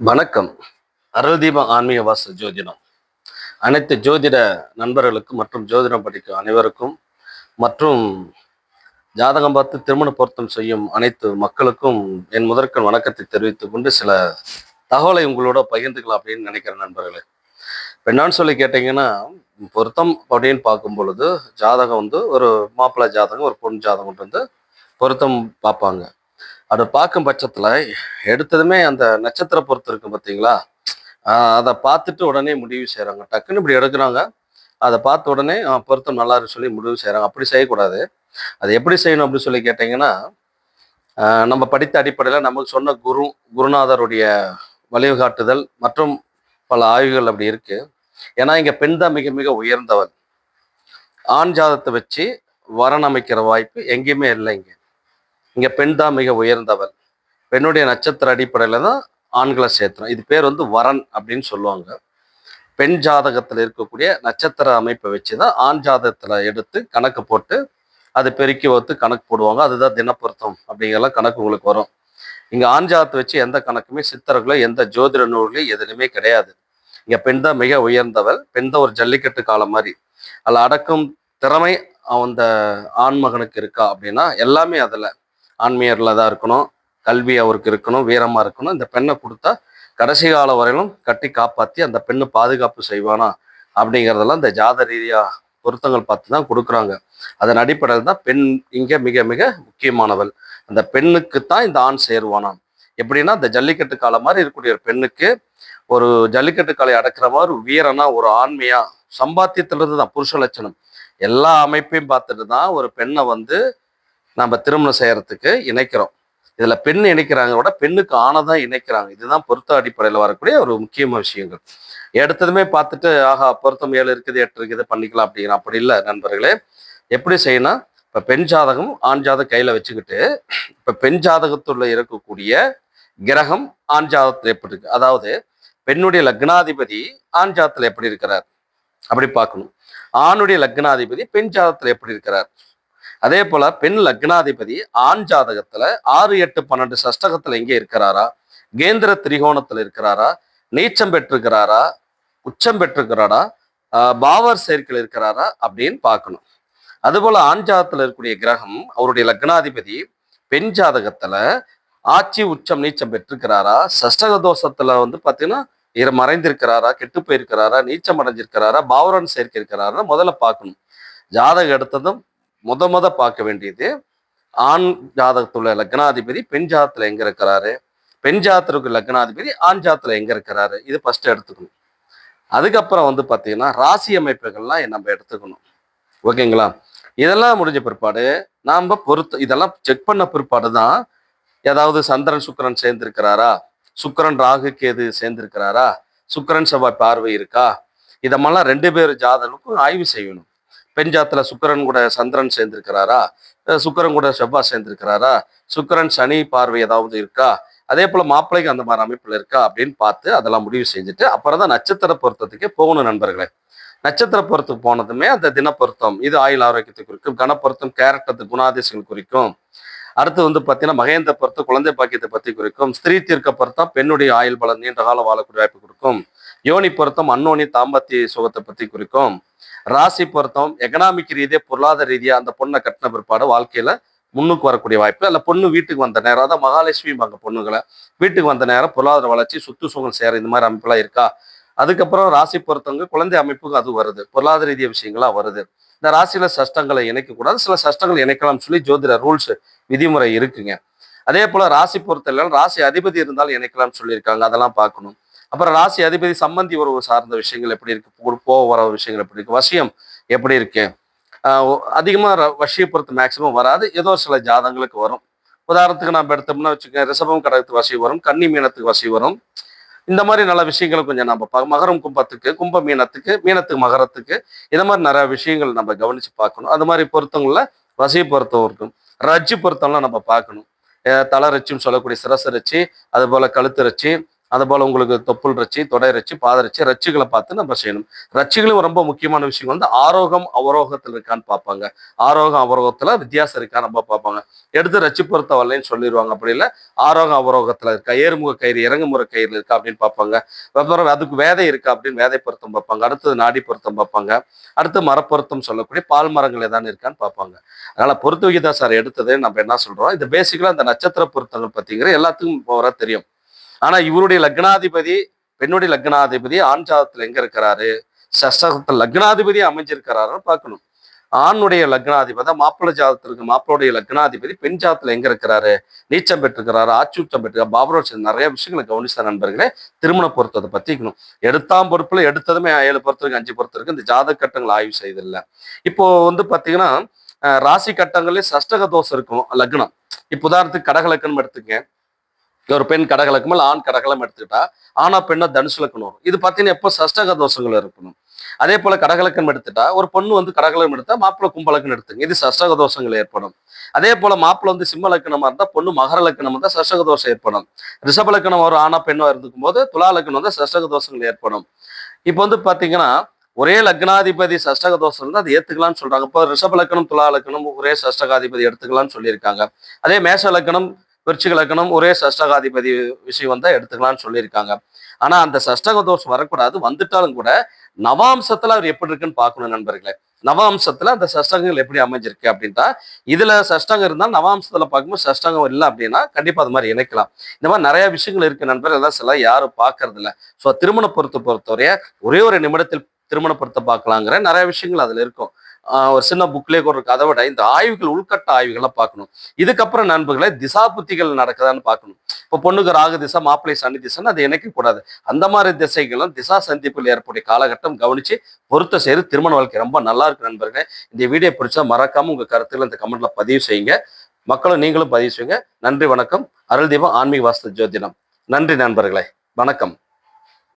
வணக்கம். அருள்தீப ஆன்மீக வாச ஜோதிடம். அனைத்து ஜோதிட நண்பர்களுக்கும் மற்றும் ஜோதிடம் படிக்கும் அனைவருக்கும் மற்றும் ஜாதகம் பார்த்து திருமண பொருத்தம் செய்யும் அனைத்து மக்களுக்கும் என் முதற்கண் வணக்கத்தை தெரிவித்துக் கொண்டு சில தகவலை உங்களோட பகிர்ந்துக்கலாம் அப்படின்னு நினைக்கிறேன் நண்பர்களே. இப்போ என்னன்னு சொல்லி கேட்டிங்கன்னா பொருத்தம் அப்படின்னு பார்க்கும் பொழுது ஜாதகம் வந்து ஒரு மாப்பிள்ளை ஜாதகம் ஒரு பொண்ணு ஜாதகம் வந்து பொருத்தம் பார்ப்பாங்க. அதை பார்க்கும் பட்சத்தில் எடுத்ததுமே அந்த நட்சத்திர பொறுத்து இருக்கும் பார்த்தீங்களா அதை பார்த்துட்டு உடனே முடிவு செய்கிறாங்க டக்குன்னு இப்படி எடுக்கிறாங்க. அதை பார்த்த உடனே பொருத்தம் நல்லா இருக்கு சொல்லி முடிவு செய்கிறாங்க அப்படி செய்யக்கூடாது. அது எப்படி செய்யணும் அப்படின்னு சொல்லி கேட்டிங்கன்னா நம்ம படித்த அடிப்படையில் நமக்கு சொன்ன குரு குருநாதருடைய வழிகாட்டுதல் மற்றும் பல ஆய்வுகள் அப்படி இருக்குது ஏன்னா இங்கே பெண் தான் மிக மிக உயர்ந்தவர் ஆண் ஜாதத்தை வச்சு வரணமைக்கிற வாய்ப்பு எங்கேயுமே இல்லை இங்கே. இங்கே பெண் தான் மிக உயர்ந்தவள். பெண்ணுடைய நட்சத்திர அடிப்படையில் தான் ஆண்களை சேர்த்துறோம் இது பேர் வந்து வரன் அப்படின்னு சொல்லுவாங்க. பெண் ஜாதகத்தில் இருக்கக்கூடிய நட்சத்திர அமைப்பை வச்சு தான் ஆண் ஜாதகத்தில் எடுத்து கணக்கு போட்டு அது பெருக்கி வைத்து கணக்கு போடுவாங்க. அதுதான் தினப்பொருத்தம் அப்படிங்கிறலாம் கணக்கு உங்களுக்கு வரும். இங்கே ஆண் ஜாதத்தை வச்சு எந்த கணக்குமே சித்தர்களோ எந்த ஜோதிட நூல்களையும் எதுலையுமே கிடையாது. இங்கே பெண் தான் மிக உயர்ந்தவள். பெண் தான் ஒரு ஜல்லிக்கட்டு காலம் மாதிரி. அதில் அடக்கும் திறமை அந்த ஆண்மகனுக்கு இருக்கா அப்படின்னா எல்லாமே அதில் ஆன்மீகரில் தான் இருக்கணும். கல்வி அவருக்கு இருக்கணும் வீரமாக இருக்கணும். இந்த பெண்ணை கொடுத்தா கடைசி கால வரையிலும் கட்டி காப்பாற்றி அந்த பெண்ணு பாதுகாப்பு செய்வானா அப்படிங்கிறதெல்லாம் இந்த ஜாத ரீதியாக பொருத்தங்கள் பார்த்து தான் கொடுக்குறாங்க. அதன் அடிப்படையில் தான் பெண் இங்கே மிக மிக முக்கியமானவள். அந்த பெண்ணுக்கு தான் இந்த ஆண் சேருவானாம் எப்படின்னா இந்த ஜல்லிக்கட்டு காலம் மாதிரி இருக்கக்கூடிய ஒரு பெண்ணுக்கு ஒரு ஜல்லிக்கட்டு காலை அடக்கிற மாதிரி ஒரு வீரனா ஒரு ஆண்மையா சம்பாத்தியத்திலிருந்து தான் புருஷ லட்சணம். எல்லா அமைப்பையும் பார்த்துட்டு தான் ஒரு பெண்ணை வந்து நம்ம திருமணம் செய்யறதுக்கு இணைக்கிறோம். இதுல பெண் இணைக்கிறாங்க விட பெண்ணுக்கு ஆணை தான் இணைக்கிறாங்க. இதுதான் பொருத்த அடிப்படையில் வரக்கூடிய ஒரு முக்கியமான விஷயங்கள். எடுத்ததுமே பார்த்துட்டு ஆஹா பொருத்தம் ஏழு இருக்குது எட்டு இருக்குது பண்ணிக்கலாம் அப்படிங்கிற அப்படி இல்லை நண்பர்களே. எப்படி செய்யணும் இப்போ பெண் ஜாதகம் ஆண் ஜாதகம் கையில் வச்சுக்கிட்டு இப்போ பெண் ஜாதகத்துள்ள இருக்கக்கூடிய கிரகம் ஆண் ஜாதகத்தில் எப்படி இருக்கு? அதாவது பெண்ணுடைய லக்னாதிபதி ஆண் ஜாதத்தில் எப்படி இருக்கிறார்? அப்படி பார்க்கணும். ஆணுடைய லக்னாதிபதி பெண் ஜாதகத்தில் எப்படி இருக்கிறார்? அதே போல பெண் லக்னாதிபதி ஆண் ஜாதகத்துல ஆறு எட்டு பன்னெண்டு சஷ்டகத்துல எங்கே இருக்கிறாரா? கேந்திர திரிகோணத்துல இருக்கிறாரா? நீச்சம் பெற்றிருக்கிறாரா? உச்சம் பெற்றிருக்கிறாரா? ஆஹ் பாவர் சேர்க்கையில் இருக்கிறாரா? அப்படின்னு பார்க்கணும். அதுபோல ஆண் ஜாதகத்துல இருக்கக்கூடிய கிரகம் அவருடைய லக்னாதிபதி பெண் ஜாதகத்துல ஆட்சி உச்சம் நீச்சம் பெற்றிருக்கிறாரா? சஷ்டக தோஷத்துல வந்து பாத்தீங்கன்னா இரு மறைந்திருக்கிறாரா? கெட்டு போயிருக்கிறாரா? நீச்சம் அடைஞ்சிருக்கிறாரா? பாவரன் சேர்க்கை இருக்கிறாரா முதல்ல பார்க்கணும். ஜாதகம் எடுத்ததும் முத முத பார்க்க வேண்டியது ஆண் ஜாதகத்துல லக்னாதிபதி பெண் ஜாதத்துல எங்க இருக்கிறாரு? பெண் ஜாதத்துக்கு லக்னாதிபதி ஆண் ஜாதத்துல எங்க இருக்கிறாரு? இது ஃபர்ஸ்ட் எடுத்துக்கணும். அதுக்கப்புறம் வந்து பார்த்தீங்கன்னா ராசி அமைப்புகள்லாம் நம்ம எடுத்துக்கணும். ஓகேங்களா? இதெல்லாம் முடிஞ்ச பிற்பாடு நாம் பொறுத்து இதெல்லாம் செக் பண்ண பிற்பாடு தான் ஏதாவது சந்திரன் சுக்கரன் சேர்ந்திருக்கிறாரா? சுக்கிரன் ராகு கேது சேர்ந்திருக்கிறாரா? சுக்கிரன் செவ்வாய் பார்வை இருக்கா? இதமெல்லாம் ரெண்டு பேர் ஜாதகங்களுக்கும் ஆய்வு செய்யணும். பெண் ஜாத்துல சுக்கரன் கூட சந்திரன் சேர்ந்திருக்கிறாரா? சுக்கரன் சுக்கிரன் கூட செவ்வாய் சேர்ந்திருக்கிறாரா? சுக்கிரன் சனி பார்வை ஏதாவது இருக்கா? அதே போல மாப்பிள்ளைக்கு அந்த மாதிரி அமைப்புல இருக்கா அப்படின்னு பார்த்து அதெல்லாம் முடிவு செஞ்சுட்டு அப்புறம் தான் நட்சத்திர பொருத்தத்துக்கே போகணும் நண்பர்களே. நட்சத்திர பொருத்தம் போனதுமே அந்த தின பொருத்தம் இது ஆயுள் ஆரோக்கியத்தை குறிக்கும் கனப்பொருத்தம் கேரக்டத்து குணாதிசங்கள் குறிக்கும். அடுத்து வந்து பார்த்தீங்கன்னா மகேந்திர பொருத்தம் குழந்தை பாக்கியத்தை பத்தி குறிக்கும். ஸ்திரீ தீர்க்க பொருத்தம் பெண்ணுடைய ஆயுள் பலன் நீண்ட காலம் வாழக்கூடிய வாய்ப்பு கொடுக்கும். யோனி பொருத்தம் அன்னோனி தாம்பத்திய சுகத்தை பத்தி குறிக்கும். ராசி பொருத்தம் எக்கனாமிக் ரீதியாக பொருளாதார ரீதியாக அந்த பொண்ணை கட்டின பிற்பாடு வாழ்க்கையில முன்னுக்கு வரக்கூடிய வாய்ப்பு. அல்ல பொண்ணு வீட்டுக்கு வந்த நேரம் அதான் மகாலட்சுமி பாங்க பொண்ணுங்களை. வீட்டுக்கு வந்த நேரம் பொருளாதார வளர்ச்சி சுத்து சுகம் சேர இந்த மாதிரி அமைப்புலாம் இருக்கா? அதுக்கப்புறம் ராசி பொருத்தவங்க குழந்தை அமைப்புக்கு அது வருது. பொருளாதார ரீதிய விஷயங்களா வருது. இந்த ராசியில சஷ்டங்களை இணைக்கக்கூடாது. சில சஷ்டங்கள் இணைக்கலாம்னு சொல்லி ஜோதிட ரூல்ஸ் விதிமுறை இருக்குங்க. அதே போல ராசி பொறுத்தல ராசி அதிபதி இருந்தாலும் இணைக்கலாம்னு சொல்லியிருக்காங்க. அதெல்லாம் பார்க்கணும். அப்புறம் ராசி அதிபதி சம்பந்தி உறவு சார்ந்த விஷயங்கள் எப்படி இருக்கு? போக வர விஷயங்கள் எப்படி இருக்கு? வசியம் எப்படி இருக்கு? அதிகமாக வசியை பொறுத்து மேக்சிமம் வராது. ஏதோ சில ஜாதங்களுக்கு வரும். உதாரணத்துக்கு நம்ம எடுத்தோம்னா வச்சுக்கோங்க ரிஷபம் கடகத்துக்கு வசி வரும் கன்னி மீனத்துக்கு வசி வரும். இந்த மாதிரி நல்ல விஷயங்களை கொஞ்சம் நம்ம பா- மகரம் கும்பத்துக்கு கும்ப மீனத்துக்கு மீனத்துக்கு மகரத்துக்கு இந்த மாதிரி நிறைய விஷயங்கள் நம்ம கவனிச்சு பார்க்கணும். அது மாதிரி பொருத்தங்களில் வசியை பொருத்தம் இருக்கும். ரஜ்ஜு பொருத்தம்லாம் நம்ம பார்க்கணும். அஹ் தலை ரச்சின்னு சொல்லக்கூடிய சிரசு ரச்சி அது கழுத்து ரச்சி அதுபோல் உங்களுக்கு தொப்புள் ரச்சி தொடை ரச்சி பாத ரச்சி ரச்சிகளை பார்த்து நம்ம செய்யணும். ரச்சிகளும் ரொம்ப முக்கியமான விஷயம் வந்து ஆரோகம் அவரோகத்தில் இருக்கான்னு பார்ப்பாங்க. ஆரோகம் அவரோகத்தில் வித்தியாசம் இருக்கா நம்ம பார்ப்பாங்க. எடுத்து ரச்சி பொருத்த வரலைன்னு சொல்லிடுவாங்க. அப்படி இல்லை ஆரோகம் அவரோகத்தில் இருக்கா ஏறுமுக கயிறு இறங்குமுறை கயிறு இருக்கா அப்படின்னு பார்ப்பாங்க. அப்புறம் அதுக்கு வேதை இருக்கா அப்படின்னு வேதை பொருத்தம் பார்ப்பாங்க. அடுத்தது நாடி பொருத்தம் பார்ப்பாங்க. அடுத்து மரப்பொருத்தம் சொல்லக்கூடிய பால் மரங்கள் ஏதாவது இருக்கான்னு பார்ப்பாங்க. அதனால் பொருத்த விகிதா சார் எடுத்தது நம்ம என்ன சொல்கிறோம் இது பேசிக்கலாக இந்த நட்சத்திர பொருத்தங்கள் பார்த்தீங்கன்னா எல்லாத்துக்கும் ஓவராக தெரியும். ஆனா இவருடைய லக்னாதிபதி பெண்ணுடைய லக்னாதிபதி ஆண் ஜாதத்துல எங்க இருக்கிறாரு? சஷ்டகத்துல லக்னாதிபதி அமைஞ்சிருக்கிறாருன்னு பார்க்கணும். ஆணுடைய லக்னாதிபதி மாப்பிள்ளை ஜாதத்திற்கு மாப்பிளுடைய லக்னாதிபதி பெண் ஜாதத்துல எங்க இருக்கிறாரு? நீச்சம் பெற்றிருக்கிறாரு ஆச்சூச்சம் பெற்றிருக்காரு பாபரோட்சம் நிறைய விஷயங்களை கவனிச்ச நண்பர்களே திருமண பொருத்தத்தை பத்திக்கணும். எடுத்தாம் பொறுப்புல எடுத்ததுமே ஏழு பொறுத்திருக்கு அஞ்சு பொறுத்திருக்கு இந்த ஜாதக கட்டங்கள் ஆய்வு செய்தில்லை இப்போ வந்து பாத்தீங்கன்னா ராசி கட்டங்கள்லயே சஷ்டக தோஷம் இருக்கும் லக்னம். இப்போ உதாரணத்துக்கு கடகலக்கணம் எடுத்துக்கங்க. ஒரு பெண் கடகலக்கம் இல்லை ஆண் கடகலம் எடுத்துக்கிட்டா ஆனா பெண்ணா தனுசு லக்கணம் வரும் இது பார்த்தீங்கன்னா எப்போ சஷ்டக தோஷங்கள் இருக்கணும் அதே போல கடகலக்கம் எடுத்துட்டா ஒரு பொண்ணு வந்து கடகலம் எடுத்தா மாப்பிள்ள கும்பலக்கம் எடுத்துங்க. இது சஷ்டக தோஷங்கள் ஏற்படும். அதே போல மாப்பிள்ள வந்து சிம்ம லக்கணமா இருந்தா பொண்ணு மகர லக்கணம் வந்தா சஷ்டக தோஷம் ஏற்படும். ரிஷப லக்கணம் ஒரு ஆனா பெண்ணா இருந்துக்கும் போது துலா லக்கணம் வந்து சஷ்டக தோஷங்கள் ஏற்படும். இப்போ வந்து பாத்தீங்கன்னா ஒரே லக்னாதிபதி சஷ்டக தோஷம் இருந்தால் அது ஏத்துக்கலாம்னு சொல்றாங்க. இப்போ ரிஷப லக்கணம் துலா லக்கணம் ஒரே சஷ்டகாதிபதி எடுத்துக்கலாம்னு சொல்லியிருக்காங்க. அதே மேஷ லக்கணம் விருச்சிக லக்கணம் ஒரே சஷ்டகாதிபதி விஷயம் வந்தா எடுத்துக்கலாம்னு சொல்லியிருக்காங்க. ஆனா அந்த சஷ்டக தோஷம் வரக்கூடாது. வந்துட்டாலும் கூட நவாம்சத்துல அவர் எப்படி இருக்குன்னு பார்க்கணும் நண்பர்களே. நவாம்சத்துல அந்த சஷ்டகங்கள் எப்படி அமைஞ்சிருக்கு அப்படின்ட்டா இதுல சஷ்டகம் இருந்தால் நவாம்சத்துல பார்க்கும்போது சஷ்டகம் இல்லை அப்படின்னா கண்டிப்பா அது மாதிரி இணைக்கலாம். இந்த மாதிரி நிறைய விஷயங்கள் இருக்கு நண்பர்கள். எல்லாம் சில யாரும் பார்க்கறது இல்லை. ஸோ திருமண பொறுத்த பொறுத்தவரைய ஒரே ஒரு நிமிடத்தில் திருமண பொருத்த பார்க்கலாங்கிற நிறைய விஷயங்கள் அதுல இருக்கும். ஒரு சின்ன புக்லேயே கூட இருக்கு. அதை விட இந்த ஆய்வுகள் உள்கட்ட ஆய்வுகளை பார்க்கணும். இதுக்கப்புறம் நண்பர்களை திசா புத்திகள் நடக்குதான்னு பார்க்கணும். இப்போ பொண்ணுக்கு ராகு திசை மாப்பிள்ளை சனி திசைன்னு அதை இணைக்கக்கூடாது அந்த மாதிரி திசைகளும் திசா சந்திப்பில் ஏற்படைய காலகட்டம் கவனிச்சு பொருத்த செய்து திருமண வாழ்க்கை ரொம்ப நல்லா இருக்கு நண்பர்களே. இந்த வீடியோ பிடிச்சா மறக்காம உங்க கருத்துல இந்த கமெண்ட்ல பதிவு செய்யுங்க. மக்களும் நீங்களும் பதிவு செய்யுங்க. நன்றி வணக்கம். அருள் தீபம் ஆன்மீக வாஸ்து ஜோதிடம். நன்றி நண்பர்களே. வணக்கம்.